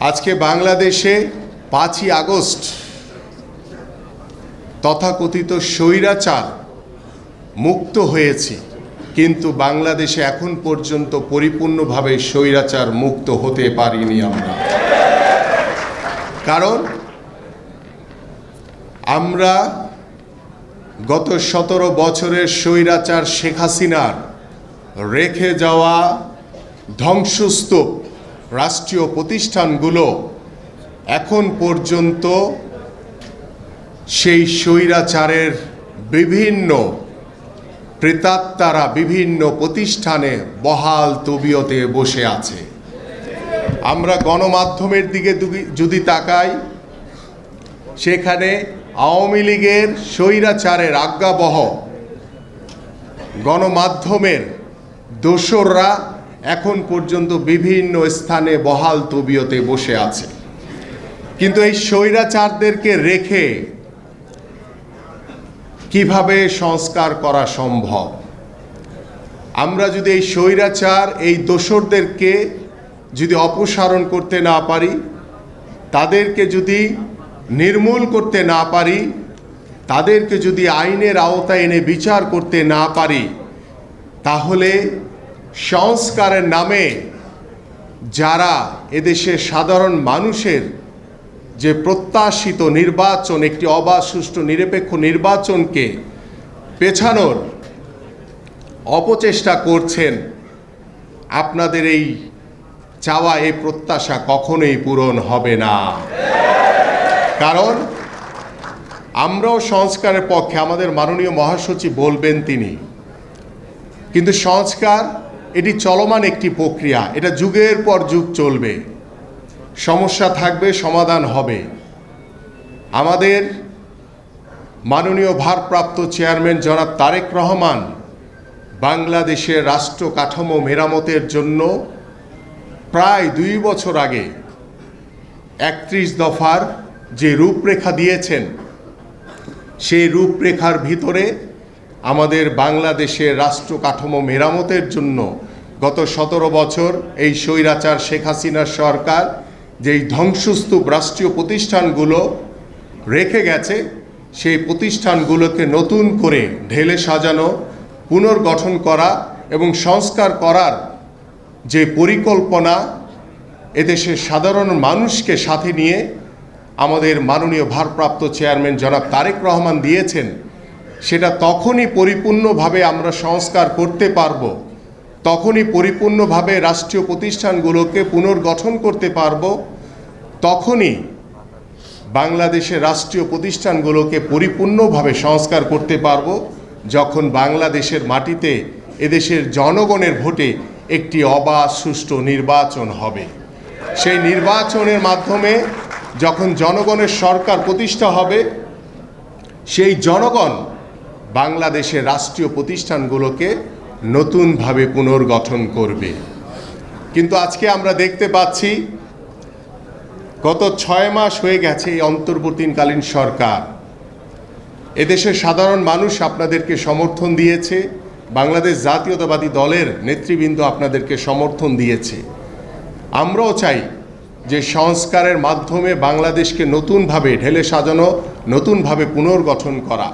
আজকে বাংলাদেশে পাঁচই আগস্ট তথাকথিত স্বৈরাচার মুক্ত হয়েছি, কিন্তু বাংলাদেশে এখন পর্যন্ত পরিপূর্ণভাবে স্বৈরাচার মুক্ত হতে পারিনি আমরা। কারণ আমরা গত সতেরো বছরের স্বৈরাচার শেখ হাসিনার রেখে যাওয়া ধ্বংসস্তূপ রাষ্ট্রীয় প্রতিষ্ঠানগুলো এখন পর্যন্ত সেই স্বৈরাচারের বিভিন্ন প্রেতাত্মারা বিভিন্ন প্রতিষ্ঠানে বহাল তবিয়তে বসে আছে। আমরা গণমাধ্যমের দিকে যদি তাকাই, সেখানে আওয়ামী লীগের স্বৈরাচারের আজ্ঞাবহ গণমাধ্যমের দোসররা এখন পর্যন্ত বিভিন্ন স্থানে বহাল তবিয়তে বসে আছে। কিন্তু এই স্বৈরাচারদেরকে রেখে কীভাবে সংস্কার করা সম্ভব? আমরা যদি এই স্বৈরাচার, এই দোসরদেরকে যদি অপসারণ করতে না পারি, তাদেরকে যদি নির্মূল করতে না পারি, তাদেরকে যদি আইনের আওতায় এনে বিচার করতে না পারি, তাহলে সংস্কারের নামে যারা এদেশের সাধারণ মানুষের যে প্রত্যাশিত নির্বাচন, একটি অবাধ, সুষ্ঠু, নিরপেক্ষ নির্বাচনকে পেছানোর অপচেষ্টা করছেন, আপনাদের এই চাওয়া, এই প্রত্যাশা কখনোই পূরণ হবে না। কারণ আমরাও সংস্কারের পক্ষে, আমাদের মাননীয় মহাসচিব বলবেন তিনি। কিন্তু সংস্কার এটি চলমান একটি প্রক্রিয়া। এটা যুগের পর যুগ চলবে। সমস্যা থাকবে, সমাধান হবে। আমাদের মাননীয় ভারপ্রাপ্ত চেয়ারম্যান জনাব তারেক রহমান বাংলাদেশের রাষ্ট্র কাঠামো মেরামতের জন্য প্রায় দুই বছর আগে একত্রিশ দফার যে রূপরেখা দিয়েছেন, সেই রূপরেখার ভিতরে আমাদের বাংলাদেশের রাষ্ট্র কাঠামো মেরামতের জন্য গত সতেরো বছর এই স্বৈরাচার শেখ হাসিনার সরকার যেই ধ্বংসস্তূপ রাষ্ট্রীয় প্রতিষ্ঠানগুলো রেখে গেছে, সেই প্রতিষ্ঠানগুলোকে নতুন করে ঢেলে সাজানো, পুনর্গঠন করা এবং সংস্কার করার যে পরিকল্পনা, এদেশের সাধারণ মানুষকে সাথে নিয়ে আমাদের মাননীয় ভারপ্রাপ্ত চেয়ারম্যান জনাব তারেক রহমান দিয়েছেন, সেটা তখনই পরিপূর্ণভাবে আমরা সংস্কার করতে পারব। তখনই পরিপূর্ণভাবে রাষ্ট্রীয় প্রতিষ্ঠানগুলোকে পুনর্গঠন করতে পারব, তখনই বাংলাদেশের রাষ্ট্রীয় প্রতিষ্ঠানগুলোকে পরিপূর্ণভাবে সংস্কার করতে পারব, যখন বাংলাদেশের মাটিতে এদেশের জনগণের ভোটে একটি অবাধ, সুষ্ঠু নির্বাচন হবে। সেই নির্বাচনের মাধ্যমে যখন জনগণের সরকার প্রতিষ্ঠা হবে, সেই জনগণ বাংলাদেশের রাষ্ট্রীয় প্রতিষ্ঠানগুলোকে নতুনভাবে পুনর্গঠন করবে। কিন্তু আজকে আমরা দেখতে পাচ্ছি, গত ছয় মাস হয়ে গেছে এই অন্তর্বর্তীকালীন সরকার। এদেশের সাধারণ মানুষ আপনাদেরকে সমর্থন দিয়েছে, বাংলাদেশ জাতীয়তাবাদী দলের নেতৃবৃন্দ আপনাদেরকে সমর্থন দিয়েছে। আমরাও চাই যে সংস্কারের মাধ্যমে বাংলাদেশকে নতুনভাবে ঢেলে সাজানো, নতুনভাবে পুনর্গঠন করা।